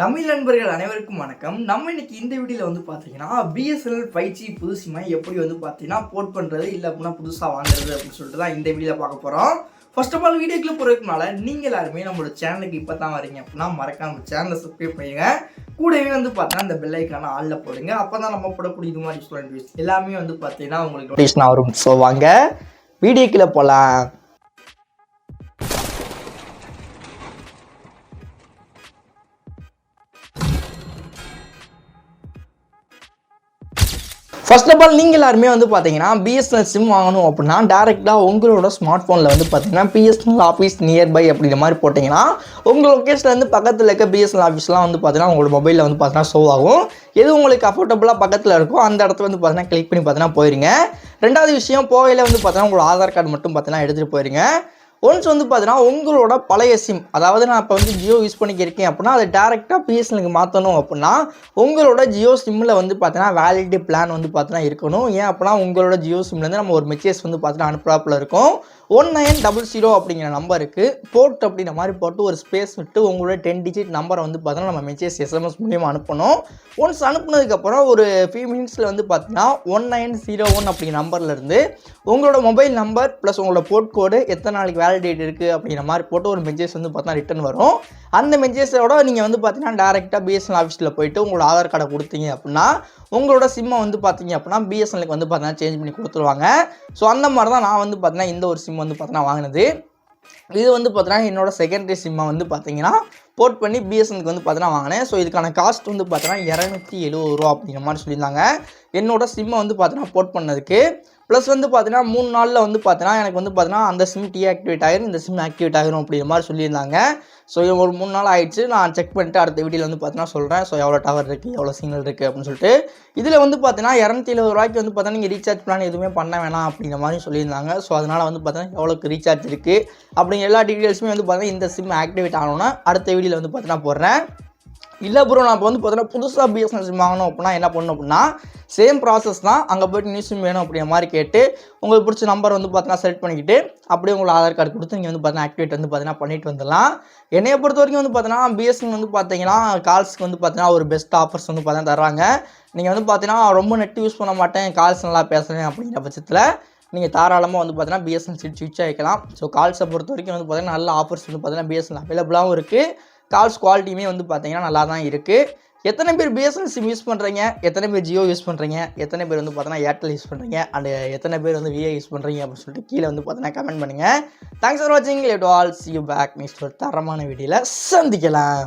தமிழ் நண்பர்கள் அனைவருக்கும் வணக்கம். நம்ம இன்னைக்கு இந்த வீடியோவில் வந்து பார்த்தீங்கன்னா பிஎஸ்என்எல் ஃபைவ் ஜி புது சிம்மை எப்படி வந்து பார்த்தீங்கன்னா போர்ட் பண்ணுறது இல்லை அப்படின்னா புதுசாக வாங்குறது அப்படின்னு சொல்லிட்டு தான் இந்த வீடியோவில் பார்க்க போகிறோம் ஃபர்ஸ்ட் ஆஃப் ஆல் வீடியோக்குள்ள போகிறதுக்குனால நீங்கள் எல்லாருமே நம்மளோட சேனலுக்கு இப்போ தான் வரீங்க அப்படின்னா மறக்காம சேனலை சப்ஸ்கிரைப் பண்ணுங்க கூடவே வந்து பார்த்தீங்கன்னா இந்த பெல் ஐக்கான ஆளில் போடுங்க. அப்போ தான் நம்ம போடக்கூடிய இது மாதிரி ஸ்டூடெண்ட் வீஸ் எல்லாமே வந்து பார்த்தீங்கன்னா உங்களுக்கு நோட்டிஃபிகேஷன் வரும். ஸோ வாங்க வீடியோக்குள்ளே போகலாம் ஃபர்ஸ்ட் ஆஃப் ஆல் நீங்கள் எல்லாருமே வந்து பார்த்தீங்கன்னா பிஎஸ்என்எல் சிம் வாங்கணும் அப்படின்னா டேரெக்டாக உங்களோட ஸ்மார்ட் ஃபோனில் வந்து பார்த்தீங்கன்னா பிஎஸ்என்எல் ஆஃபீஸ் நியர்பை அப்படிங்கிற மாதிரி போட்டிங்கன்னா உங்கள் லொக்கேஷன்லேருந்து பக்கத்தில் இருக்க பிஎஸ்என்எல் ஆஃபீஸ்லாம் வந்து பார்த்தீங்கன்னா உங்களோட மொபைலில் வந்து பார்த்தீங்கன்னா ஷோ ஆகும். எது உங்களுக்கு அஃபோர்டபுளாக பக்கத்தில் இருக்கோ அந்த இடத்துல வந்து பார்த்தீங்கன்னா கிளிக் பண்ணி பார்த்தீங்கன்னா போயிருங்க. ரெண்டாவது விஷயம் போகையில் வந்து பார்த்தீங்கன்னா உங்களோட ஆதார் கார்டு மட்டும் பார்த்தீங்கன்னா எடுத்துகிட்டு போயிருங்க. ஒன்ஸ் வந்து பார்த்தீங்கன்னா உங்களோட பழைய சிம் அதாவது நான் இப்போ வந்து ஜியோ யூஸ் பண்ணிக்கிருக்கேன் அப்படின்னா அதை டேரெக்டாக பிஎஸ்என்எலுக்கு மாற்றணும் அப்படின்னா உங்களோட ஜியோ சிம்மில் வந்து பார்த்தீங்கன்னா வேலிடிட்டி பிளான் வந்து பார்த்தீங்கன்னா இருக்கணும். ஏன் அப்படின்னா உங்களோட ஜியோ சிம்லேருந்து நம்ம ஒரு மெசேஜ் வந்து பார்த்தீங்கன்னா அனுப்புறாப்புல இருக்கும். ஒன் நைன் டபுள் ஜீரோ அப்படிங்கிற நம்பருக்கு போர்ட் அப்படிங்கிற மாதிரி போட்டு ஒரு ஸ்பேஸ் விட்டு உங்களோட டென் டிஜிட் நம்பரை வந்து பார்த்தீங்கன்னா நம்ம மெசேஜ் எஸ்எம்எஸ் மூலியமாக அனுப்பணும். ஒன்ஸ் அனுப்புனதுக்கப்புறம் ஒரு ஃபியூ மினிட்ஸில் வந்து பார்த்தீங்கன்னா ஒன் நைன் ஜீரோ ஒன் அப்படிங்கிற நம்பர்லேருந்து உங்களோட மொபைல் நம்பர் ப்ளஸ் உங்களோட போட் கோடு எத்தனை நாளைக்கு வேலிடேட் இருக்குது அப்படிங்கிற மாதிரி போட்டு ஒரு மெசேஜ் வந்து பார்த்தீங்கன்னா ரிட்டன் வரும். அந்த மெசேஜோட நீங்கள் வந்து பார்த்தீங்கன்னா டேரெக்டாக பிஎஸ்என்எல் ஆஃபீஸில் போயிட்டு உங்களோட ஆதார் கார்டை கொடுத்தீங்க அப்படின்னா உங்களோட சிம்மை வந்து பார்த்தீங்க அப்படின்னா பிஎஸ்என்எலுக்கு வந்து பார்த்தீங்கன்னா சேஞ்ச் பண்ணி கொடுத்துருவாங்க. ஸோ அந்த மாதிரி தான் நான் வந்து பார்த்தீங்கன்னா இந்த ஒரு சிம் வந்து பார்த்தீங்கன்னா வாங்கினது. இது வந்து பார்த்தீங்கன்னா என்னோட செகண்டரி சிம்மை வந்து பார்த்தீங்கன்னா போர்ட் பண்ணி பிஎஸ்என்க்கு வந்து பார்த்தீங்கன்னா வாங்கினேன். ஸோ இதுக்கான காஸ்ட் வந்து பார்த்தீங்கன்னா இரநூத்தி எழுபது ரூபா அப்படிங்கிற மாதிரி சொல்லியிருந்தாங்க. என்னோட சிம்மை வந்து பார்த்தீங்கன்னா போர்ட் பண்ணதுக்கு ப்ளஸ் வந்து பார்த்தீங்கன்னா மூணு நாளில் வந்து பார்த்தீங்கன்னா எனக்கு வந்து பார்த்தீங்கன்னா அந்த சிம் டீஆக்டிவேட் ஆகிரும் இந்த சிம் ஆக்டிவேட் ஆகிரும் அப்படிங்கிற மாதிரி சொல்லியிருந்தாங்க. ஸோ ஒரு மூணு நாள் ஆயிடுச்சு. நான் செக் பண்ணிட்டு அடுத்த வீடியோவில் வந்து பார்த்தீங்கன்னா சொல்கிறேன் ஸோ எவ்வளோ டவர் இருக்குது எவ்வளோ சிக்னல் இருக்குது அப்படின்னு சொல்லிட்டு. இதில் வந்து பார்த்தீங்கன்னா இரநூத்தி எழுபது ரூபாய்க்கு வந்து பார்த்தீங்கன்னா நீங்கள் ரீசார்ஜ் பிளான் எதுவுமே பண்ண வேணாம் அப்படிங்கிற மாதிரி சொல்லியிருந்தாங்க. ஸோ அதனால் வந்து பார்த்தீங்கன்னா எவ்வளோக்கு ரீசார்ஜ் இருக்குது அப்படிங்கிற எல்லா டீட்டெயில்ஸுமே வந்து பார்த்தீங்கன்னா இந்த சிம் ஆக்டிவேட் ஆகணும்னா அடுத்த வீடியோவில் வந்து பார்த்தீங்கன்னா போடுறேன். இல்லை ப்ரோ நான் இப்போ வந்து பார்த்தீங்கன்னா புதுசாக பிஎஸ்என்எல் சிம் வாங்கணும் அப்படின்னா என்ன பண்ணணும் அப்படின்னா சேம் ப்ராசஸ் தான் அங்கே போய்ட்டு நியூ சிம் வேணும் அப்படிங்கிற மாதிரி கேட்டு உங்களுக்கு பிடிச்ச நம்பர் வந்து பார்த்தீங்கன்னா செலக்ட் பண்ணிக்கிட்டு அப்படியே உங்களோட ஆதார் கார்டு கொடுத்து நீங்கள் வந்து பார்த்தீங்கன்னா ஆக்டிவேட் வந்து பார்த்தீங்கன்னா பண்ணிட்டு வந்துடலாம். என்னைய பொறுத்த வரைக்கும் வந்து பார்த்தீங்கன்னா பிஎஸ்என்எல் வந்து பார்த்தீங்கன்னா கால்ஸ்க்கு வந்து பார்த்தீங்கன்னா ஒரு பெஸ்ட் ஆஃபர்ஸ் வந்து பார்த்தீங்கன்னா தராங்க நீங்கள் வந்து பார்த்தீங்கன்னா ரொம்ப நெட் யூஸ் பண்ண மாட்டேன் கால்ஸ் நல்லா பேசுகிறேன் அப்படிங்கிற பட்சத்தில் நீங்கள் தாராளமாக வந்து பார்த்தீங்கன்னா பிஎஸ்என்எல் சிட் ஸ்விட்ச் ஆகிக்கலாம் ஸோ கால்ஸை பொறுத்த வரைக்கும் வந்து பார்த்தீங்கன்னா நல்ல ஆஃபர்ஸ் வந்து பார்த்தீங்கன்னா பிஎஸ்என்எல் அவைலபிளாகவும் இருக்குது கால்ஸ் குவாலிட்டியுமே வந்து பார்த்தீங்கன்னா நல்லா தான் இருக்குது எத்தனை பேர் பிஎஸ்என்எல் சிம் யூஸ் பண்ணுறீங்க எத்தனை பேர் ஜியோ யூஸ் பண்ணுறீங்க எத்தனை பேர் வந்து பார்த்தீங்கன்னா ஏர்டெல் யூஸ் பண்ணுறீங்க அண்ட் எத்தனை பேர் வந்து விஏ யூஸ் பண்ணுறீங்க அப்படின்னு சொல்லிட்டு கீழே வந்து பார்த்தீங்கன்னா கமெண்ட் பண்ணுங்கள் தேங்க்ஸ் ஃபார் வாட்சிங் let all see you back next ஒரு தரமான வீடியோவில் சந்திக்கலாம்.